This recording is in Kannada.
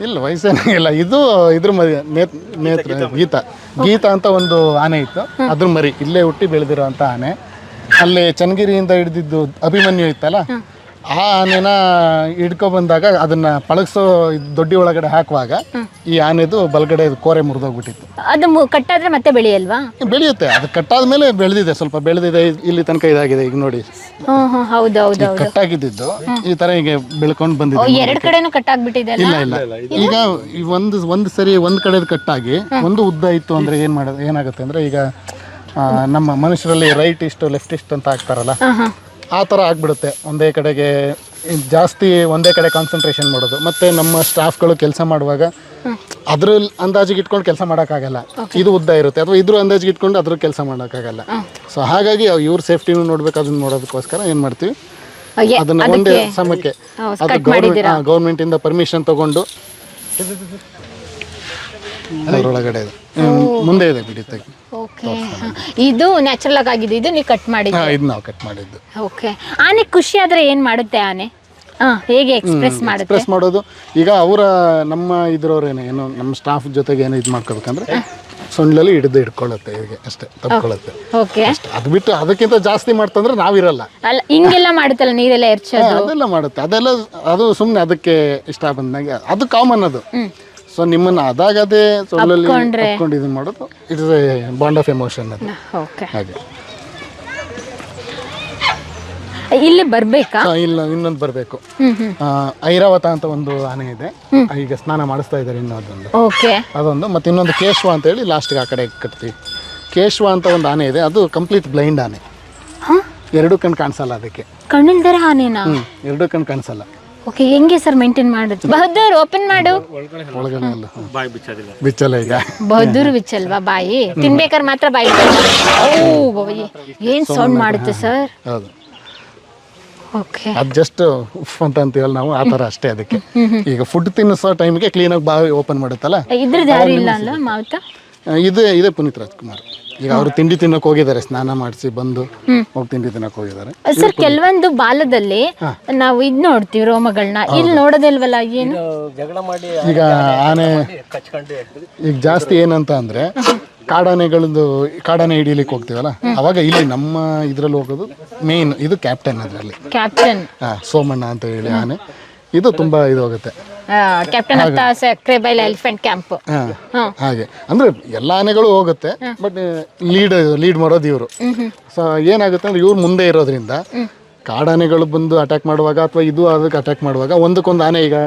ಇಲ್ಲ ವಯಸ್ಸೇನಾಗಿಲ್ಲ. ಇದು ಇದ್ರ ಮರಿ ನೇತ್ ನೇತ್ರ ಗೀತಾ ಗೀತಾ. ಅಂತ ಒಂದು ಆನೆ ಇತ್ತು. ಅದ್ರ ಮರಿ. ಇಲ್ಲೇ ಹುಟ್ಟಿ ಬೆಳೆದಿರೋ ಅಂತ ಆನೆ. ಅಲ್ಲಿ ಚನ್ನಗಿರಿಯಿಂದ ಹಿಡಿದಿದ್ದು ಅಭಿಮನ್ಯು ಇತ್ತಲ್ಲ? ಆ ಆನೆನ ಹಿಡ್ಕೊ ಬಂದಾಗ ಅದನ್ನ ಪಳಗಿಸೋ ಇದ್ ದೊಡ್ಡಿ ಒಳಗಡೆ ಹಾಕುವಾಗ ಈ ಆನೆದು ಬಲಗಡೆ ಕೋರೆ ಮುರಿದೋಗ್ಬಿಟ್ಟಿತ್ತು. ಅದು ಮು- ಕಟ್ಟಾದ್ರೆ ಮತ್ತೆ ಬೆಳೆಯಲ್ವಾ? ಬೆಳೆಯುತ್ತೆ. ಅದು ಕಟ್ಟಾದ ಮೇಲೆ ಬೆಳೆದಿದೆ. ಸ್ವಲ್ಪ ಬೆಳೆದಿದೆ. ಇಲ್ಲಿ ತನಕ ಇದಾಗಿದೆ ಈಗ ನೋಡಿ. ಹ್ಮ್ ಹ್ಮ್ ಹೌದು ಹೌದು ಹೌದು. ಕಟ್ಟಾಗಿದ್ದು ಈ ತರ ಈಗ ಬೆಳ್ಕೊಂಡು ಓ, ಬಂದಿದೆ ಎರಡು ಕಡೆನೂ ಕಟ್ಟಾಗ್ಬಿಟ್ಟಿದೆ ಅಲ್ಲ ಇಲ್ಲ ಇಲ್ಲ. ಈಗ ಈ ಒಂದು ಒಂದು ಸರಿ ಒಂದ್ ಕಡೆ ಕಟ್ಟಾಗಿ ಒಂದು ಉದ್ದ ಇತ್ತು ಅಂದ್ರೆ ಏನ್ ಮಾಡೋದು ಏನಾಗುತ್ತೆ ಅಂದ್ರೆ ಈಗ ಆ, ನಮ್ಮ ಮನುಷ್ಯರಲ್ಲಿ ರೈಟ್ ಇಷ್ಟು ಲೆಫ್ಟ್ ಇಷ್ಟು ಅಂತ ಹಾಕ್ತಾರಲ್ಲ. ಹಾ ಹಾ ಆ ಥರ ಆಗ್ಬಿಡುತ್ತೆ. ಒಂದೇ ಕಡೆಗೆ ಜಾಸ್ತಿ ಒಂದೇ ಕಡೆ ಕಾನ್ಸಂಟ್ರೇಷನ್ ಮಾಡೋದು. ಮತ್ತು ನಮ್ಮ ಸ್ಟಾಫ್ಗಳು ಕೆಲಸ ಮಾಡುವಾಗ ಅದ್ರ ಅಂದಾಜಿಗೆ ಇಟ್ಕೊಂಡು ಕೆಲಸ ಮಾಡೋಕ್ಕಾಗಲ್ಲ. ಇದು ಉದ್ದ ಇರುತ್ತೆ. ಅಥವಾ ಇದ್ರ ಅಂದಾಜಿಗೆ ಇಟ್ಕೊಂಡು ಅದ್ರ ಕೆಲಸ ಮಾಡೋಕ್ಕಾಗಲ್ಲ. ಸೊ ಹಾಗಾಗಿ ಇವ್ರ ಸೇಫ್ಟಿನೂ ನೋಡ್ಬೇಕು ಅದನ್ನ ನೋಡೋದಕ್ಕೋಸ್ಕರ ಏನು ಮಾಡ್ತೀವಿ? ಅದನ್ನ ಒಂದೇ ಸಮಯಕ್ಕೆ ಅದು ಗೌರ್ಮೆಂಟ್ ಇಂದ ಪರ್ಮಿಷನ್ ತಗೊಂಡು ಅದರೊಳಗಡೆ ಇದೆ. ಮುಂದೆ ಇದೆ ಬಿಡಿ ತೆಗಿ ಓಕೆ ಇದು ನ್ಯಾಚುರಲ್ ಆಗಿ ಆಗಿದೆ ಇದು ನೀವು ಕಟ್ ಮಾಡಿ ಇದು ನಾವು ಕಟ್ ಮಾಡಿದ್ದು. ಓಕೆ ಆನೆ ಖುಷಿ ಆದ್ರೆ ಏನು ಮಾಡುತ್ತೆ ಆನೆ? ಹೇಗೆ ಎಕ್ಸ್ಪ್ರೆಸ್ ಮಾಡುತ್ತೆ? ಎಕ್ಸ್ಪ್ರೆಸ್ ಮಾಡೋದು. ಈಗ ಅವರ ನಮ್ಮ ಇದ್ರವ್ರು ಏನು ನಮ್ಮ ಸ್ಟಾಫ್ ಜೊತೆಗೆ ಏನು ಇದು ಮಾಡ್ಕೋಬೇಕಂದ್ರೆ ಸೊಂಡ್ಲಲ್ಲಿ ಹಿಡಿದು ಇಟ್ಕೊಳ್ಳುತ್ತೆ ಹೀಗೆ ಅಷ್ಟೇ ತಪ್ಕೊಳ್ಳುತ್ತೆ. ಓಕೆ ಅಷ್ಟೇ ಅದು ಬಿಟ್ಟು ಅದಕ್ಕಿಂತ ಜಾಸ್ತಿ ಮಾಡ್ತಂದ್ರೆ ನಾವಿರಲ್ಲ ಅಲ್ಲ ಹಿಂಗೆಲ್ಲ ಮಾಡುತ್ತಲ್ಲ ನೀರೆಲ್ಲ ಎರ್ಚೋದು? ಅದೆಲ್ಲ ಮಾಡುತ್ತೆ. ಅದೆಲ್ಲ ಅದು ಸುಮ್ಮನೆ ಅದಕ್ಕೆ ಇಷ್ಟ ಬಂದಂಗೆ ಅದು ಕಾಮನ್ ಅದು. ಸೊ ನಿಮ್ಮನ್ನ ಅದಾಗದೇ ಅದೇ ಅಪ್ಕೊಂಡ್ರೆ. ಅಪ್ಕೊಂಡು ಇದು ಮಾಡೋದು. It's a bond of emotion ಅದು. ಓಕೆ. ಹಾಗೆ. ಇಲ್ಲಿ ಬರ್ಬೇಕಾ? ಇಲ್ಲ ಇನ್ನೊಂದು ಬರಬೇಕು. ಹ್ಮ್ ಹ್ಮ್. ಐರಾವತ ಅಂತ ಒಂದು ಆನೆ ಇದೆ. ಈಗ ಸ್ನಾನ ಮಾಡಿಸ್ತಾ ಇದ್ದಾರೆ ಇನ್ನೂ ಅದೊಂದು. ಓಕೆ. ಅದೊಂದು. ಮತ್ತೆ ಇನ್ನೊಂದು ಕೇಶವ ಅಂತ ಹೇಳಿ ಲಾಸ್ಟ್ಗೆ ಆ ಕಡೆ ಕಟ್ತೀವಿ. ಕೇಶವ ಅಂತ ಒಂದು ಆನೆ ಇದೆ. ಅದು ಕಂಪ್ಲೀಟ್ ಬ್ಲೈಂಡ್ ಆನೆ. ಹಾ? ಎರಡು ಕಣ್ಣು ಕಾಣಿಸಲ್ಲ ಅದಕ್ಕೆ. ಕಣ್ಣಿಲ್ದರ ಆನೆನಾ? ಎರಡು ಕಣ್ಣು ಕಾಣಿಸಲ್ಲ. ಓಕೆ ಹೆಂಗೆ ಸರ್ ಮೇಂಟೈನ್ ಮಾಡೋದು? ಬಹದ್ದೂರ್ ಓಪನ್ ಮಾಡು. ಒಳಗಡೆ ಎಲ್ಲ ಬಾಯಿ ಬಿಚ್ಚೋದಿಲ್ಲ. ಬಿಚ್ಚಲ್ಲ ಈಗ. ಬಹದ್ದೂರ್ ಬಿಚ್ಚಲ್ವಾ ಬಾಯಿ? ತಿನ್ಬೇಕಾದ್ರೆ ಮಾತ್ರ ಬಾಯಿ ಓ ಬಾಬಾಯ್. ಏನ್ ಸೌಂಡ್ ಮಾಡುತ್ತೆ ಸರ್ ಹೌದು. ಓಕೆ ಅದು ಜಸ್ಟ್ ಉಫ್ ಅಂತ ಅಂತೀವಲ್ಲ ನಾವು ಆ ಥರ ಅಷ್ಟೇ ಅದಕ್ಕೆ. ಈಗ ಫುಡ್ ತಿನ್ನಿಸೋ ಟೈಮ್ಗೆ ಕ್ಲೀನಾಗಿ ಬಾವಿ ಓಪನ್ ಮಾಡುತ್ತಲ್ಲ? ಇದ್ರದ್ದು ಯಾರು ಇಲ್ಲ ಅಲ್ಲ ಮಾವುತ? ಇದೇ ಇದೇ ಪುನೀತ್ ರಾಜ್ಕುಮಾರ್. ಈಗ ಅವರು ತಿಂಡಿ ತಿನ್ನಕ್ ಹೋಗಿದ್ದಾರೆ ಸ್ನಾನ ಮಾಡಿಸಿ ಬಂದು ಹೋಗಿ ತಿಂಡಿ ತಿನ್ನಕ್ ಹೋಗಿದ್ದಾರೆ. ಸರ್ ಕೆಲವೊಂದು ಬಾಲದಲ್ಲಿ ನಾವು ಇದ್ ನೋಡ್ತೀವಿ ರೋಮಗಳನ್ನ ಇಲ್ಲಿ ನೋಡೋದಿಲ್ವಲ್ಲ ಏನು? ಜಗಳ ಮಾಡಿ ಈಗ ಆನೆ ಈಗ ಜಾಸ್ತಿ ಏನಂತ ಅಂದ್ರೆ ಕಾಡಾನೆಗಳದ್ದು ಕಾಡಾನೆ ಹಿಡಿಲಿಕ್ಕೆ ಹೋಗ್ತೀವಲ್ಲ ಅವಾಗ ಇಲ್ಲಿ ನಮ್ಮ ಇದ್ರಲ್ಲಿ ಹೋಗೋದು ಮೇನ್ ಇದು ಕ್ಯಾಪ್ಟನ್ ಅದರಲ್ಲಿ. ಕ್ಯಾಪ್ಟನ್ ಸೋಮಣ್ಣ ಅಂತ ಹೇಳಿ ಆನೆ. ಇದು ತುಂಬಾ ಇದು ಹೋಗುತ್ತೆ ಕ್ಯಾಪ್ಟನ್ ಅಂತ ಸಕ್ರೆಬೈಲ್ ಎಲಿಫೆಂಟ್ ಕ್ಯಾಂಪ್ ಹಾಗೆ. ಅಂದ್ರೆ ಎಲ್ಲ ಆನೆಗಳು ಹೋಗುತ್ತೆ ಬಟ್ ಲೀಡ್ ಲೀಡ್ ಮಾಡೋದು ಇವರು. ಸೊ ಏನಾಗುತ್ತೆ ಅಂದ್ರೆ ಇವ್ರು ಮುಂದೆ ಇರೋದ್ರಿಂದ ಕಾಡಾನೆಗಳು ಬಂದು ಅಟ್ಯಾಕ್ ಮಾಡುವಾಗ ಅಥವಾ ಇದು ಅದಕ್ಕೆ ಅಟ್ಯಾಕ್ ಮಾಡುವಾಗ ಒಂದಕ್ಕೊಂದು ಆನೆ ಈಗ